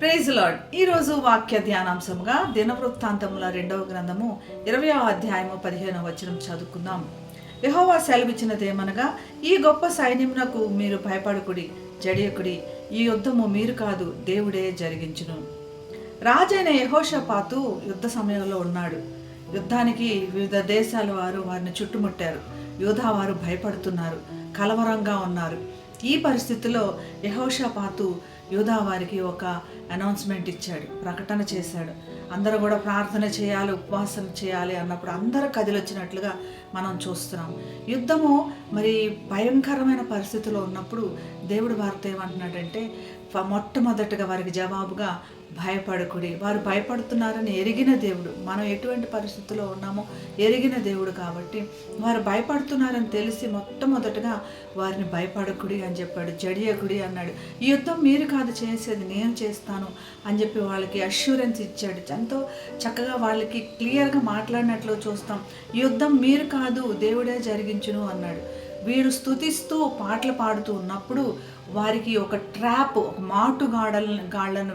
Praise lord. ఈరోజు వాక్య ధ్యానాంశముగా దినవృత్తాంతముల రెండవ గ్రంథము ఇరవై అధ్యాయము పదిహేనవ వచనం చదువుకుందాం. యహోవా సెలవిచ్చినదేమనగా ఈ గొప్ప సైన్యమునకు మీరు భయపడకుడి జడియకుడి ఈ యుద్ధము మీరు కాదు దేవుడే జరిగించును. రాజైన యహోషపాతు యుద్ధ సమయంలో ఉన్నాడు. యుద్ధానికి వివిధ దేశాల వారు వారిని చుట్టుముట్టారు. యోధా వారు భయపడుతున్నారు. కలవరంగా ఉన్నారు. ఈ పరిస్థితిలో యహోషపాతు యోధా వారికి ఒక అనౌన్స్మెంట్ ఇచ్చాడు. ప్రకటన చేశాడు. అందరూ కూడా ప్రార్థన చేయాలి ఉపవాసం చేయాలి అన్నప్పుడు అందరూ కదిలొచ్చినట్లుగా మనం చూస్తున్నాం. యుద్ధము మరి భయంకరమైన పరిస్థితిలో ఉన్నప్పుడు దేవుడు వారితో ఏమంటున్నాడంటే మొట్టమొదటిగా మొట్టమొదటగా వారికి జవాబుగా భయపడకుడి. వారు భయపడుతున్నారని ఎరిగిన దేవుడు మనం ఎటువంటి పరిస్థితుల్లో ఉన్నామో ఎరిగిన దేవుడు కాబట్టి వారు భయపడుతున్నారని తెలిసి మొట్టమొదటగా వారిని భయపడకుడి అని చెప్పాడు జడియకుడి అన్నాడు. ఈ యుద్ధం మీరు కాదు చేసేది నేను చేస్తాను అని చెప్పి వాళ్ళకి అష్యూరెన్స్ ఇచ్చాడు. ఎంతో చక్కగా వాళ్ళకి క్లియర్గా మాట్లాడినట్లు చూస్తాం. యుద్ధం మీరు కాదు దేవుడే జరిగించును అన్నాడు. వీరు స్తుతిస్తూ పాటలు పాడుతూ ఉన్నప్పుడు వారికి ఒక ట్రాప్ ఒక మాటుగాడలను గాళ్ళను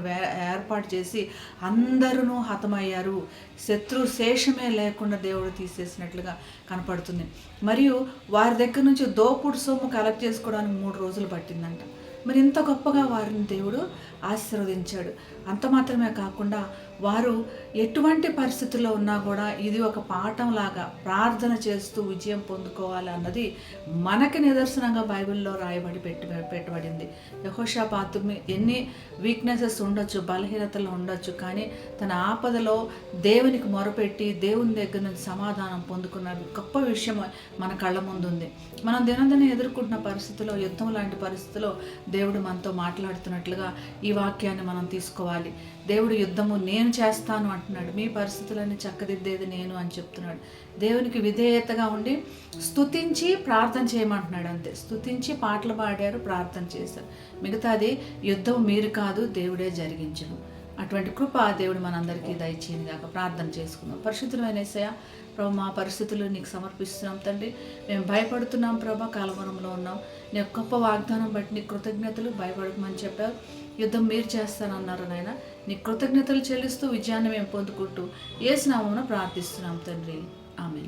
ఏర్పాటు చేసి అందరూ హతమయ్యారు. శత్రు శేషమే లేకుండా దేవుడు తీసేసినట్లుగా కనపడుతుంది. మరియు వారి దగ్గర నుంచి దోపుడు సొమ్ము కలెక్ట్ చేసుకోవడానికి మూడు రోజులు పట్టిందంట. మరి ఇంత గొప్పగా వారిని దేవుడు ఆశీర్వదించాడు. అంత మాత్రమే కాకుండా వారు ఎటువంటి పరిస్థితుల్లో ఉన్నా కూడా ఇది ఒక పాఠం లాగా ప్రార్థన చేస్తూ విజయం పొందుకోవాలి అన్నది మనకి నిదర్శనంగా బైబిల్లో రాయబడి పెట్టి పెట్టబడింది. యహోషాపాతు మీ- ఎన్ని వీక్నెసెస్ ఉండొచ్చు బలహీనతలు ఉండొచ్చు కానీ తన ఆపదలో దేవునికి మొరపెట్టి దేవుని దగ్గర నుంచి సమాధానం పొందుకున్న గొప్ప విషయం మన కళ్ళ ముందుంది. మనం దినదిన ఎదుర్కొంటున్న పరిస్థితిలో యుద్ధం లాంటి పరిస్థితిలో దేవుడు మనతో మాట్లాడుతున్నట్లుగా ఈ వాక్యాన్ని మనం తీసుకోవాలి. దేవుడు యుద్ధము నేను చేస్తాను అంటున్నాడు. మీ పరిస్థితులన్నీ చక్కదిద్దేది నేను అని చెప్తున్నాడు. దేవునికి విధేయతగా ఉండి స్తుతించి ప్రార్థన చేయమంటున్నాడు అంతే. స్తుతించి పాటలు పాడారు ప్రార్థన చేశారు. మిగతాది యుద్ధం మీరు కాదు దేవుడే జరిగించను అటువంటి కృప దేవుడు మనందరికీ దయచేయని కాక ప్రార్థన చేసుకుందాం. పరిశుద్ధమైన ఏసయ్య ప్రభు మా పరిస్థితులు నీకు సమర్పిస్తున్నాం తండ్రి. మేము భయపడుతున్నాం ప్రభా కాలవరంలో ఉన్నాం. నీ యొక్క గొప్ప వాగ్దానం బట్టి నీ కృతజ్ఞతలు భయపడకమని చెప్పావు. యుద్ధం మీరు చేస్తానన్నారు నాయన. నీ కృతజ్ఞతలు చెల్లిస్తూ విజయాన్ని మేము పొందుకుంటూ ఏ స్నామమున ప్రార్థిస్తున్నాం తండ్రి. Amen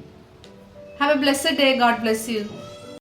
have a blessed day God bless you